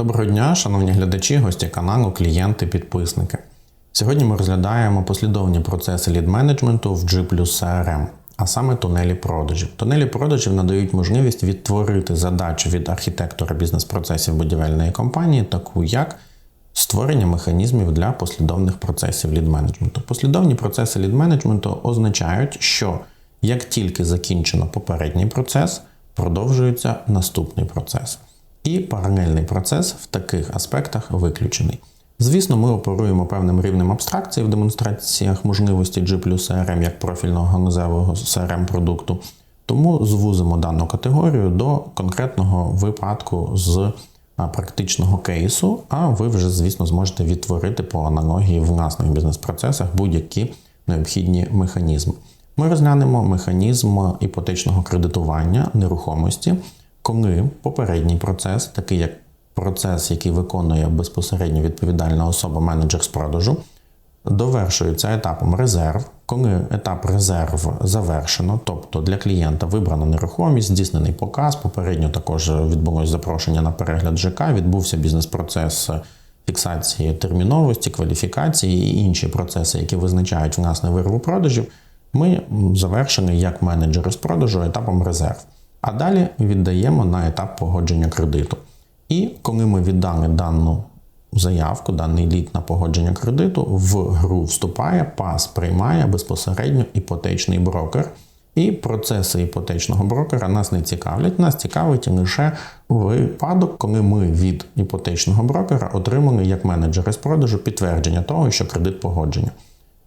Доброго дня, шановні глядачі, гості каналу, клієнти, підписники. Сьогодні ми розглядаємо послідовні процеси лід-менеджменту в G CRM, а саме тунелі продажів. Тунелі продажів надають можливість відтворити задачу від архітектора бізнес-процесів будівельної компанії, таку як створення механізмів для послідовних процесів лід-менеджменту. Послідовні процеси лід-менеджменту означають, що як тільки закінчено попередній процес, продовжується наступний процес. І паралельний процес в таких аспектах виключений. Звісно, ми оперуємо певним рівнем абстракції в демонстраціях можливості G CRM як профільного ганузевого CRM продукту, тому звузимо дану категорію до конкретного випадку з практичного кейсу, а ви вже, звісно, зможете відтворити по аналогії в власних бізнес-процесах будь-які необхідні механізми. Ми розглянемо механізм іпотечного кредитування нерухомості, коли попередній процес, такий як процес, який виконує безпосередньо відповідальна особа менеджер з продажу, довершується етапом резерв. Коли етап резерв завершено, тобто для клієнта вибрана нерухомість, здійснений показ, попередньо також відбулось запрошення на перегляд ЖК, відбувся бізнес-процес фіксації терміновості, кваліфікації і інші процеси, які визначають власне вирву продажів, ми завершені як менеджери з продажу етапом резерв. А далі віддаємо на етап погодження кредиту. І коли ми віддали дану заявку, даний лід на погодження кредиту, в гру вступає, пас приймає безпосередньо іпотечний брокер. І процеси іпотечного брокера нас не цікавлять. Нас цікавить лише випадок, коли ми від іпотечного брокера отримали як менеджери з продажу підтвердження того, що кредит погодження.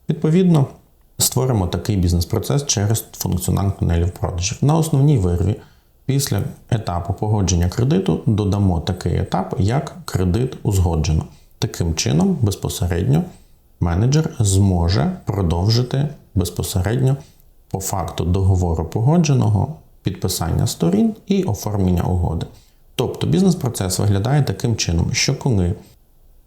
Відповідно, створимо такий бізнес-процес через функціонал тунелів продажів. На основній вирві. Після етапу погодження кредиту додамо такий етап, як кредит узгоджено. Таким чином, безпосередньо менеджер зможе продовжити безпосередньо по факту договору погодженого підписання сторін і оформлення угоди. Тобто бізнес-процес виглядає таким чином, що коли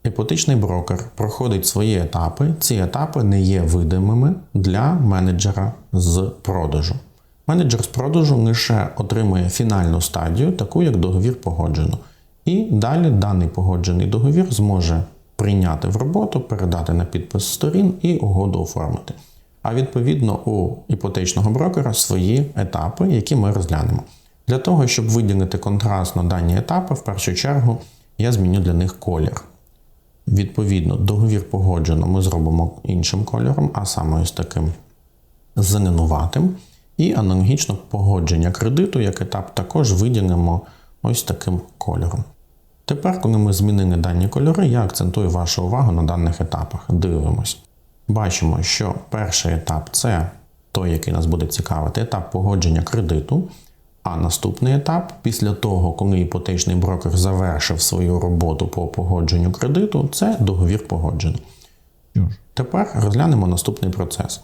іпотечний брокер проходить свої етапи, ці етапи не є видимими для менеджера з продажу. Менеджер з продажу лише отримує фінальну стадію, таку як договір погоджено. І далі даний погоджений договір зможе прийняти в роботу, передати на підпис сторін і угоду оформити. А відповідно у іпотечного брокера свої етапи, які ми розглянемо. Для того, щоб виділити контрастно дані етапи, в першу чергу я зміню для них колір. Відповідно, договір погоджено ми зробимо іншим кольором, а саме ось таким зеленуватим. І аналогічно погодження кредиту, як етап, також виділимо ось таким кольором. Тепер, коли ми змінили дані кольори, я акцентую вашу увагу на даних етапах. Дивимось. Бачимо, що перший етап це той, який нас буде цікавити, етап погодження кредиту. А наступний етап, після того, коли іпотечний брокер завершив свою роботу по погодженню кредиту, це договір погоджений. Тепер розглянемо наступний процес.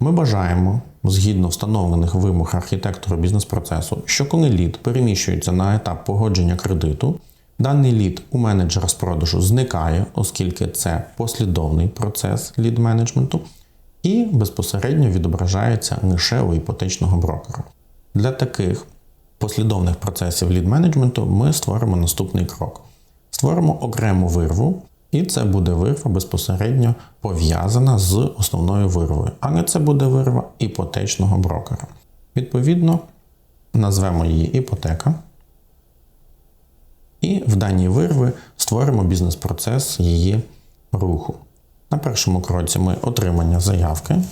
Ми бажаємо, згідно встановлених вимог архітектора бізнес-процесу, що коли лід переміщується на етап погодження кредиту, даний лід у менеджера з продажу зникає, оскільки це послідовний процес лід-менеджменту, і безпосередньо відображається лише у іпотечного брокера. Для таких послідовних процесів лід-менеджменту ми створимо наступний крок: створимо окрему вирву. І це буде вирва безпосередньо пов'язана з основною вирвою. Але це буде вирва іпотечного брокера. Відповідно, назвемо її іпотека. І в даній вирви створимо бізнес-процес її руху. На першому кроці ми отримання заявки.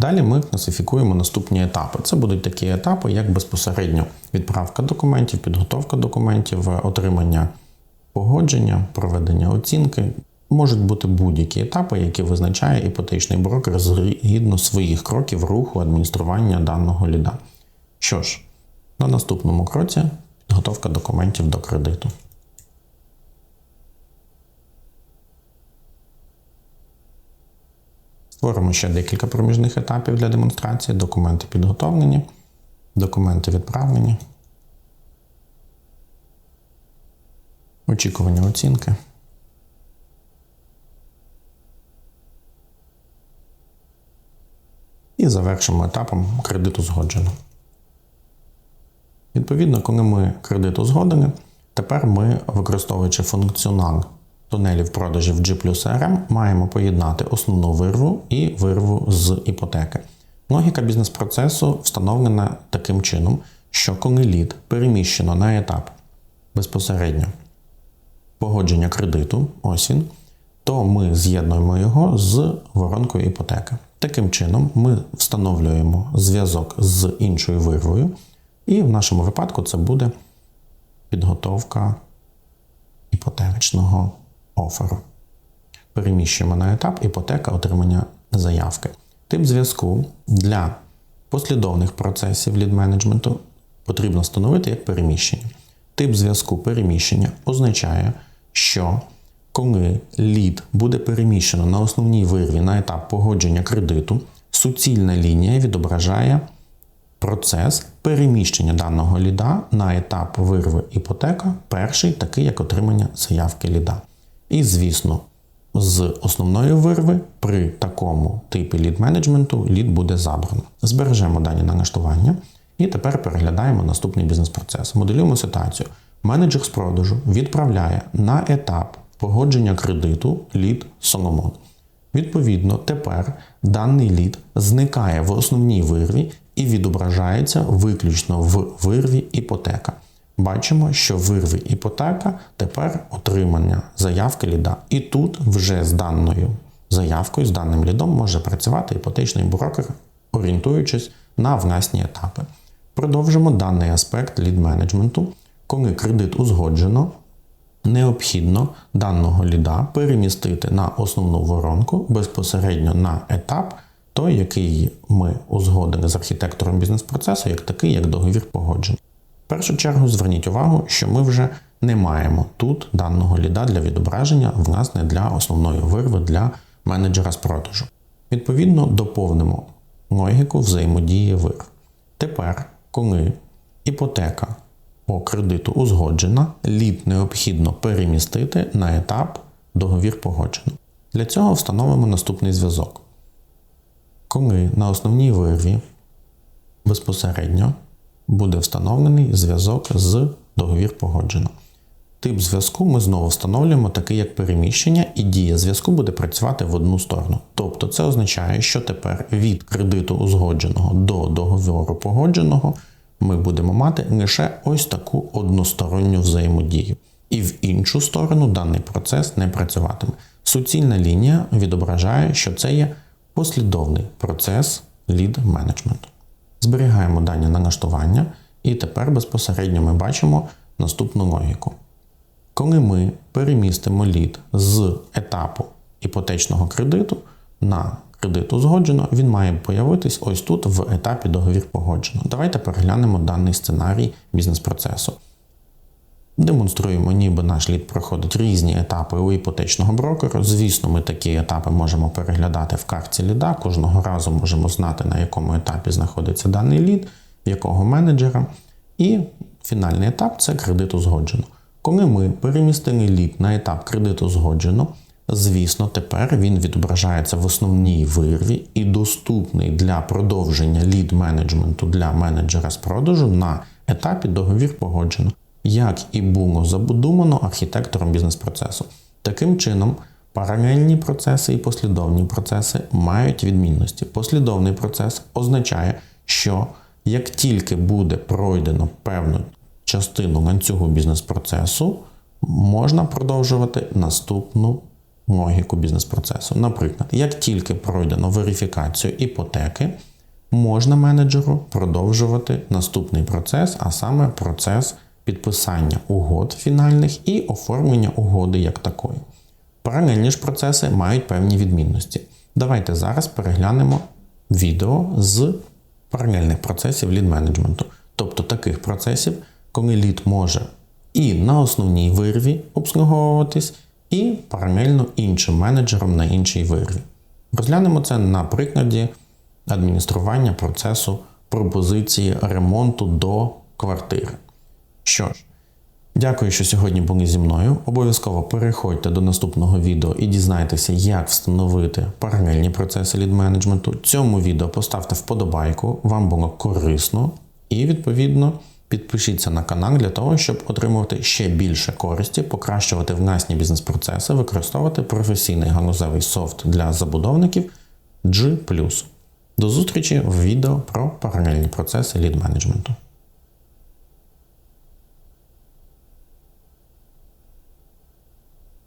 Далі ми класифікуємо наступні етапи. Це будуть такі етапи, як безпосередньо відправка документів, підготовка документів, отримання погодження, проведення оцінки. Можуть бути будь-які етапи, які визначає іпотечний брокер згідно своїх кроків руху адміністрування даного ліда. Що ж, на наступному кроці підготовка документів до кредиту. Створимо ще декілька проміжних етапів для демонстрації. Документи підготовлені, документи відправлені. Очікування оцінки. І завершимо етапом кредиту згоджено. Відповідно, коли ми кредит узгодили, Тепер ми, використовуючи функціонал тунелів продажів G RM, маємо поєднати основну вирву і вирву з іпотеки. Логіка бізнес-процесу встановлена таким чином, що коли лід переміщено на етап безпосередньо погодження кредиту, ось він, то ми з'єднуємо його з воронкою іпотеки. Таким чином, ми встановлюємо зв'язок з іншою вирвою, і в нашому випадку це буде підготовка іпотечного оферу. Переміщуємо на етап іпотека отримання заявки. Тип зв'язку для послідовних процесів лід-менеджменту потрібно встановити як переміщення. Тип зв'язку переміщення означає, що коли лід буде переміщено на основній вирві на етап погодження кредиту, суцільна лінія відображає процес переміщення даного ліда на етап вирви іпотека, перший такий як отримання заявки ліда. І, звісно, з основної вирви при такому типі лід-менеджменту лід буде забрано. Збережемо дані на налаштування і тепер переглядаємо наступний бізнес-процес. Моделюємо ситуацію. Менеджер з продажу відправляє на етап погодження кредиту лід Соломон. Відповідно, тепер даний лід зникає в основній вирві і відображається виключно в вирві іпотека. Бачимо, що в вирві іпотека тепер отримання заявки ліда. І тут вже з даною заявкою, з даним лідом може працювати іпотечний брокер, орієнтуючись на внесні етапи. Продовжимо даний аспект лід-менеджменту. Коли кредит узгоджено, необхідно даного ліда перемістити на основну воронку безпосередньо на етап, той, який ми узгодили з архітектором бізнес-процесу, як такий, як договір погоджений. Першу чергу зверніть увагу, що ми вже не маємо тут даного ліда для відображення, власне, для основної вирви для менеджера з продажу. Відповідно, доповнимо логіку взаємодії вирв. Тепер, коли іпотека по кредиту узгоджена, лід необхідно перемістити на етап договір погоджено. Для цього встановимо наступний зв'язок. Коли на основній вирві безпосередньо буде встановлений зв'язок з договір погоджено. Тип зв'язку ми знову встановлюємо такий як переміщення, і дія зв'язку буде працювати в одну сторону. Тобто це означає, що тепер від кредиту узгодженого до договору погодженого ми будемо мати лише ось таку односторонню взаємодію. І в іншу сторону даний процес не працюватиме. Суцільна лінія відображає, що це є послідовний процес лід менеджменту. Зберігаємо дані на налаштування, і тепер безпосередньо ми бачимо наступну логіку. Коли ми перемістимо лід з етапу іпотечного кредиту на кредит узгоджено, він має появитись ось тут в етапі договір погоджено. Давайте переглянемо даний сценарій бізнес-процесу. Демонструємо, ніби наш лід проходить різні етапи у іпотечного брокера. Звісно, ми такі етапи можемо переглядати в карті ліда. Кожного разу можемо знати, на якому етапі знаходиться даний лід, якого менеджера. І фінальний етап це кредит узгоджено. Коли ми перемістили лід на етап кредиту згоджено, звісно, тепер він відображається в основній вирві і доступний для продовження лід-менеджменту для менеджера з продажу на етапі договір погоджено, як і було забудовано архітектором бізнес-процесу. Таким чином, паралельні процеси і послідовні процеси мають відмінності. Послідовний процес означає, що як тільки буде пройдено певну частину ланцюгу бізнес-процесу, можна продовжувати наступну логіку бізнес-процесу. Наприклад, як тільки пройдено верифікацію іпотеки, можна менеджеру продовжувати наступний процес, а саме процес підписання угод фінальних і оформлення угоди як такої. Паралельні ж процеси мають певні відмінності. Давайте зараз переглянемо відео з паралельних процесів лід-менеджменту, тобто таких процесів, коли лід може і на основній вирві обслуговуватись, і паралельно іншим менеджером на іншій вирві. Розглянемо це на прикладі адміністрування процесу пропозиції ремонту до квартири. Що ж, дякую, що сьогодні були зі мною. Обов'язково переходьте до наступного відео і дізнайтеся, як встановити паралельні процеси лід-менеджменту. Цьому відео поставте вподобайку, вам було корисно, і відповідно Підпишіться на канал для того, щоб отримувати ще більше користі, покращувати власні бізнес-процеси, використовувати професійний галузевий софт для забудовників G+. До зустрічі в відео про паралельні процеси лід менеджменту.